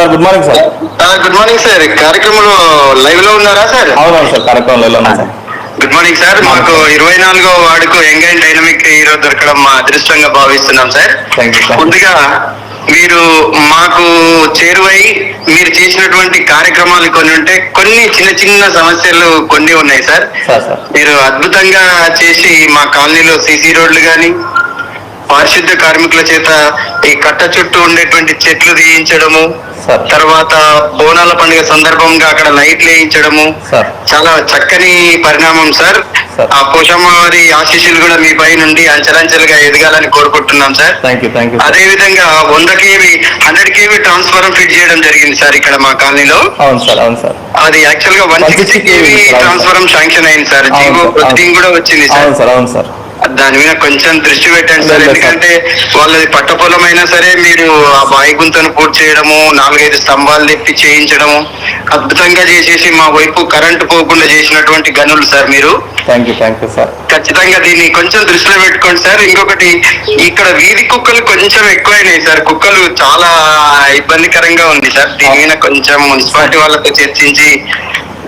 Sir good morning sir good morning sir కార్యక్రమంలో లైవ్లో ఉన్నారా సార్ అవునవును సార్ కార్యక్రమంలో ఉన్నాం సార్ గుడ్ మార్నింగ్ సార్ మాకు ఇరవై నాలుగో వార్డుకు యంగ్ అండ్ డైనమిక్ హీరో దొరకడం మా అదృష్టంగా భావిస్తున్నాం సార్ ముందుగా మీరు మాకు చేరువై మీరు చేసినటువంటి కార్యక్రమాలు కొన్ని ఉంటే కొన్ని చిన్న చిన్న సమస్యలు కొన్ని ఉన్నాయి సార్ మీరు అద్భుతంగా చేసి మా కాలనీలో సీసీ రోడ్లు కానీ పారిశుద్ధ కార్మికుల చేత ఈ కట్ట చుట్టూ ఉండేటువంటి చెట్లు తీయించడము తర్వాత బోనాల పండుగ సందర్భంగా అక్కడ లైట్లు వేయించడము. చాలా చక్కని పరిణామం సార్. ఆ పోషమ్మవారి ఆశీస్సులు కూడా మీ పై నుండి అంచెలంచెలుగా ఎదగాలని కోరుకుంటున్నాం సార్. అదే విధంగా వంద KV hundred KV transformer fit చేయడం జరిగింది సార్ ఇక్కడ మా కాలనీలో. అది యాక్చువల్గా one 160 sixty KV transformer sanction అయింది సార్. జీవో కూడా వచ్చింది సార్ అవును సార్. దాని మీద కొంచెం దృష్టి పెట్టండి సార్. ఎందుకంటే వాళ్ళది పట్టపొలం అయినా సరే మీరు ఆ బాయి గుంతను పూర్తి చేయడము నాలుగైదు స్తంభాలు తెప్పి చేయించడము అద్భుతంగా చేసేసి మా వైపు కరెంటు పోకుండా చేసినటువంటి గనులు సార్ మీరు. ఖచ్చితంగా దీన్ని కొంచెం దృష్టిలో పెట్టుకోండి సార్. ఇంకొకటి ఇక్కడ వీధి కుక్కలు కొంచెం ఎక్కువైనాయి సార్. కుక్కలు చాలా ఇబ్బందికరంగా ఉంది సార్. దీని మీద కొంచెం మున్సిపాలిటీ వాళ్ళతో చర్చించి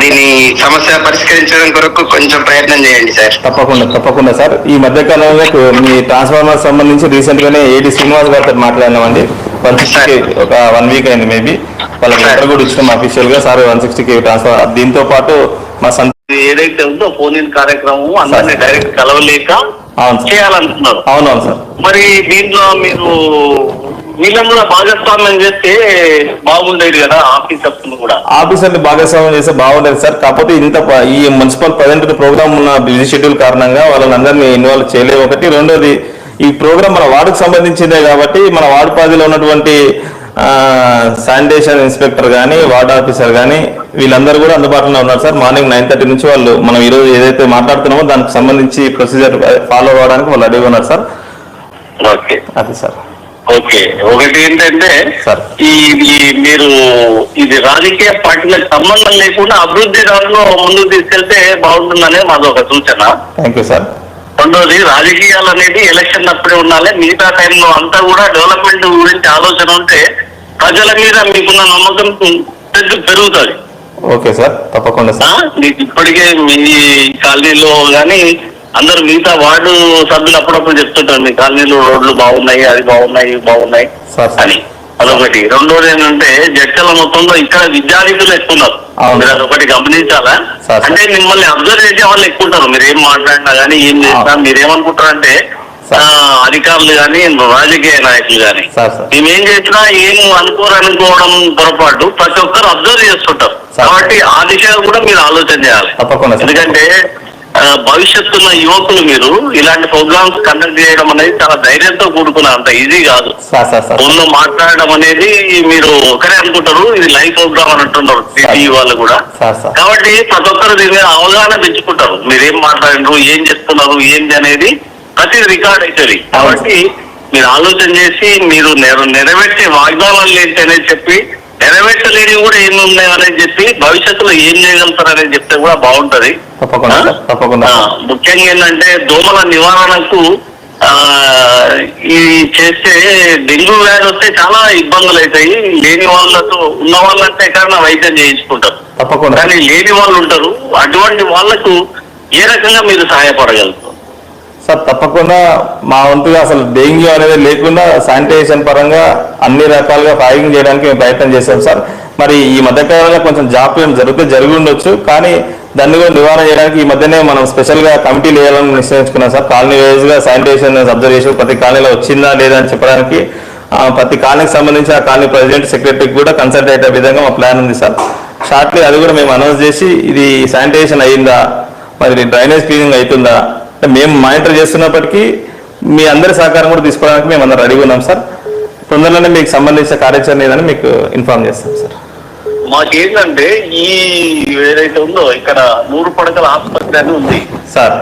దీని సమస్య పరిష్కరించడం కొరకు కొంచెం ప్రయత్నం చేయండి సార్. తప్పకుండా తప్పకుండా సార్. ఈ మధ్య కాలంలో మీ ట్రాన్స్ఫార్మర్ సంబంధించి రీసెంట్ గానే ఏడి శ్రీనివాస్ గారితో మాట్లాడినామండి. వన్ సిక్స్టీ ఒక వన్ వీక్ అయింది మేబీ వాళ్ళకి లెటర్ కూడా ఇచ్చినాం అఫీషియల్గా. సార్ వన్ సిక్స్టీ ట్రాన్స్ఫర్ దీంతో పాటు మా సంత ఏదైతే ఉందో ఫోన్ ఇన్ కార్యక్రమం అందరినీ డైరెక్ట్ కలవలేక చేయాలనుకున్నారు. అవునవును సార్. మరి దీంట్లో మీరు వీళ్ళని కూడా భాగస్వామ్యం చేస్తే బాగుండేది కదా ఆఫీసర్స్ కూడా. ఆఫీసర్ని భాగస్వామ్యం చేస్తే బాగుండేది సార్. కాకపోతే ఇంత ఈ మున్సిపల్ ప్రజెంట్ ప్రోగ్రామ్ ఉన్న బిజీ షెడ్యూల్ కారణంగా వాళ్ళని అందరినీ ఇన్వాల్వ్ చేయలేము ఒకటి రెండోది ఈ ప్రోగ్రామ్ మన వార్డుకు సంబంధించిందే కాబట్టి మన వార్డు పరిధిలో ఉన్నటువంటి శానిటేషన్ ఇన్స్పెక్టర్ కానీ వార్డ్ ఆఫీసర్ కానీ వీళ్ళందరూ కూడా అందుబాటులో ఉన్నారు సార్. మార్నింగ్ నైన్ థర్టీ నుంచి వాళ్ళు మనం ఈరోజు ఏదైతే మాట్లాడుతున్నామో దానికి సంబంధించి ప్రొసీజర్ ఫాలో అవ్వడానికి వాళ్ళు రెడీగా ఉన్నారు సార్. ఓకే. అది సార్. ఓకే. ఒకటి ఏంటంటే సార్. ఈ ఈ మీరు ఇది రాజకీయ పార్టీలకు సంబంధం లేకుండా అభివృద్ధి దారిలో ముందుకు తీసుకెళ్తే బాగుంటుందనే మాది ఒక సూచన. Thank you sir. రెండోది రాజకీయాలు అనేది ఎలక్షన్ అప్పుడే ఉండాలి. మిగతా టైంలో అంతా కూడా డెవలప్మెంట్ గురించి ఆలోచన ఉంటే ప్రజల మీద మీకున్న నమ్మకం పెద్ద- పెరుగుతుంది. Okay sir. తప్పకుండా? సార్. మీకు ఇప్పటికే మీ కాలనీలో కానీ అందరు మిగతా వార్డు సభ్యులు అప్పుడప్పుడు చెప్తుంటారు మీ కాలనీలో రోడ్లు బాగున్నాయి అది బాగున్నాయి బాగున్నాయి అని. అదొకటి. రెండోది ఏంటంటే జడ్చల మొత్తంలో ఇక్కడ విద్యార్థులు ఎక్కువ ఉన్నారు. మీరు అదొకటి గమనించాలా. అంటే మిమ్మల్ని అబ్జర్వ్ చేసే వాళ్ళు ఎక్కువ ఉంటారు మీరు ఏం మాట్లాడినా కానీ ఏం చేసినా మీరు ఏమనుకుంటారంటే సార్. ఆ, అధికారులు కానీ రాజకీయ నాయకులు కానీ మేమేం చేసినా ఏం అనుకోరు అనుకోవడం పొరపాటు. ప్రతి ఒక్కరు అబ్జర్వ్ చేస్తుంటారు. కాబట్టి ఆ దిశగా కూడా మీరు ఆలోచన చేయాలి. ఎందుకంటే భవిష్యత్తున్న యువకులు మీరు ఇలాంటి ప్రోగ్రామ్స్ కండక్ట్ చేయడం అనేది చాలా ధైర్యంతో కూడుకున్న అంత ఈజీ కాదు. ఫోన్లో మాట్లాడడం అనేది మీరు ఒకరే అనుకుంటారు ఇది లైవ్ ప్రోగ్రామ్ అని అంటున్నారు సిటీ వాళ్ళు కూడా. కాబట్టి ప్రతి ఒక్కరు దీని మీద అవగాహన పెంచుకుంటారు. మీరు ఏం మాట్లాడినారు ఏం చేస్తున్నారు ఏంది అనేది ప్రతి రికార్డ్ అవుతుంది కాబట్టి మీరు ఆలోచన చేసి మీరు నెర- నెరవేర్చే వాగ్దానాలు ఏంటి అనేది చెప్పి నెరవేర్చలేనివి కూడా ఏమి ఉన్నాయి అనేది చెప్పి భవిష్యత్తులో ఏం చేయగలుగుతారు అనేది చెప్తే కూడా బాగుంటది. తప్పకుండా తప్పకుండా. ముఖ్యంగా ఏంటంటే దోమల నివారణకు ఈ చేస్తే డెంగ్యూ వ్యాధి వస్తే చాలా ఇబ్బందులు అవుతాయి లేని వాళ్ళతో ఉన్న వాళ్ళంటే ఎక్కడన్నా వైద్యం చేయించుకుంటారు. తప్పకుండా. కానీ లేని వాళ్ళు ఉంటారు. అటువంటి వాళ్ళకు ఏ రకంగా మీరు సహాయపడగలుగుతారు? సార్ తప్పకుండా మా వంతుగా అసలు డెంగ్యూ అనేది లేకుండా శానిటైజేషన్ పరంగా అన్ని రకాలుగా ఫాగింగ్ చేయడానికి మేము ప్రయత్నం చేస్తాం సార్. మరి ఈ మధ్యకాలంలో కొంచెం జాప్యం జరిగితే జరిగి ఉండొచ్చు కానీ దాన్ని కూడా నివారణ చేయడానికి ఈ మధ్యనే మనం స్పెషల్గా కమిటీ కమిటీలు వేయాలని నిశ్చయించుకున్నాం సార్. కాలనీ వైజ్గా శానిటైజేషన్ అబ్జర్వ్ చేసి ప్రతి కాలనీలో వచ్చిందా లేదా అని చెప్పడానికి ప్రతి కాలనీకి సంబంధించి ఆ కాలనీ ప్రెసిడెంట్ సెక్రటరీకి కూడా కన్సల్ట్ అయ్యే విధంగా మా ప్లాన్ ఉంది సార్. షార్ట్లీ అది కూడా మేము అనౌన్స్ చేసి ఇది శానిటైజేషన్ అయ్యిందా మరి డ్రైనేజ్ క్లీనింగ్ అవుతుందా మేము మానిటర్ చేస్తున్నప్పటికీ మీ అందరి సహకారం కూడా తీసుకోవడానికి మేము అందరం రెడీగా ఉన్నాం సార్ తొందరలోనే మీకు సంబంధించిన కార్యాచరణ ఏదని మీకు ఇన్ఫార్మ్ చేస్తాం సార్ మాకేంటంటే ఈ ఏదైతే ఉందో ఇక్కడ నూరు పడకల ఆసుపత్రి అని ఉంది. సార్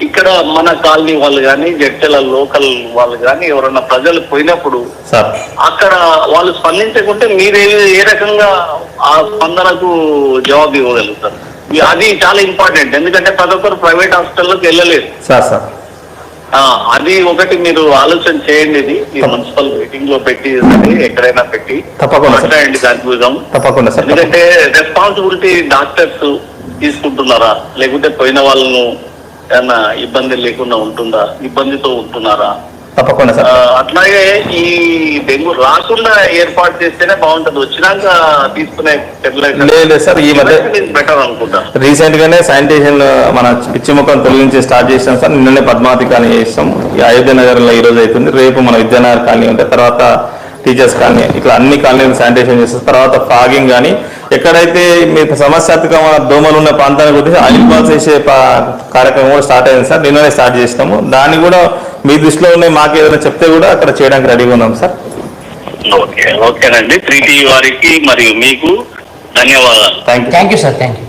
ఇక్కడ మన కాలనీ వాళ్ళు కానీ జడ్చల లోకల్ వాళ్ళు కానీ ఎవరన్నా ప్రజలు పోయినప్పుడు సార్ అక్కడ వాళ్ళు స్పందించకుంటే మీరు ఏ- రకంగా ఆ స్పందనకు జవాబు ఇవ్వగలుగుతారు? అది చాలా ఇంపార్టెంట్ ఎందుకంటే ప్రతి ఒక్కరు ప్రైవేట్ హాస్పిటల్లోకి వెళ్ళలేదు. సార్ అది ఒకటి మీరు ఆలోచన చేయండి ఇది. ఈ మున్సిపల్ మీటింగ్లో పెట్టి ఎక్కడైనా పెట్టి. మాట్లాడండి దాని గురం తప్పకుండా సార్ ఎందుకంటే రెస్పాన్సిబిలిటీ డాక్టర్స్ తీసుకుంటున్నారా? లేకుంటే పోయిన వాళ్ళను ఏమన్నా ఇబ్బంది లేకుండా ఉంటుందా? ఇబ్బందితో ఉంటున్నారా? తప్పకుండా సార్. అట్లాగే ఈ డెంగ్యూ రాకుండా ఏర్పాటు చేస్తేనే బాగుంటది. వచ్చినాక తీసుకునే లేదు సార్ ఈ మధ్య బెటర్ అనుకుంటా. రీసెంట్ గానే శానిటేషన్ మన పిచ్చి మొక్కను తొలగించి స్టార్ట్ చేసాం సార్. నిన్ననే పద్మావతి కాలనీ చేస్తాం ఈ అయోధ్య నగర్లో ఈ రోజు అవుతుంది రేపు మన విద్యానగర్ కాలనీ ఉంటే తర్వాత టీచర్స్ కాలనీ. ఇట్లా అన్ని కాలనీలు శానిటేషన్ చేస్తాం తర్వాత ఫాగింగ్ కానీ ఎక్కడైతే మీకు సమస్యాత్మకమైన దోమలు ఉన్న ప్రాంతాన్ని గురించి ఆయిల్ బాల్స్ వేసే పా- కార్యక్రమం కూడా స్టార్ట్ అయింది సార్. నిన్ననే స్టార్ట్ చేసినాము. దాన్ని కూడా మీ దృష్టిలో ఉన్నాయి మాకు ఏదైనా చెప్తే కూడా అక్కడ చేయడానికి రెడీగా ఉన్నాం సార్. ఓకే ఓకేనండి. త్రీ టీ వారికి మరియు మీకు ధన్యవాదాలు. Thank you thank you sir thank you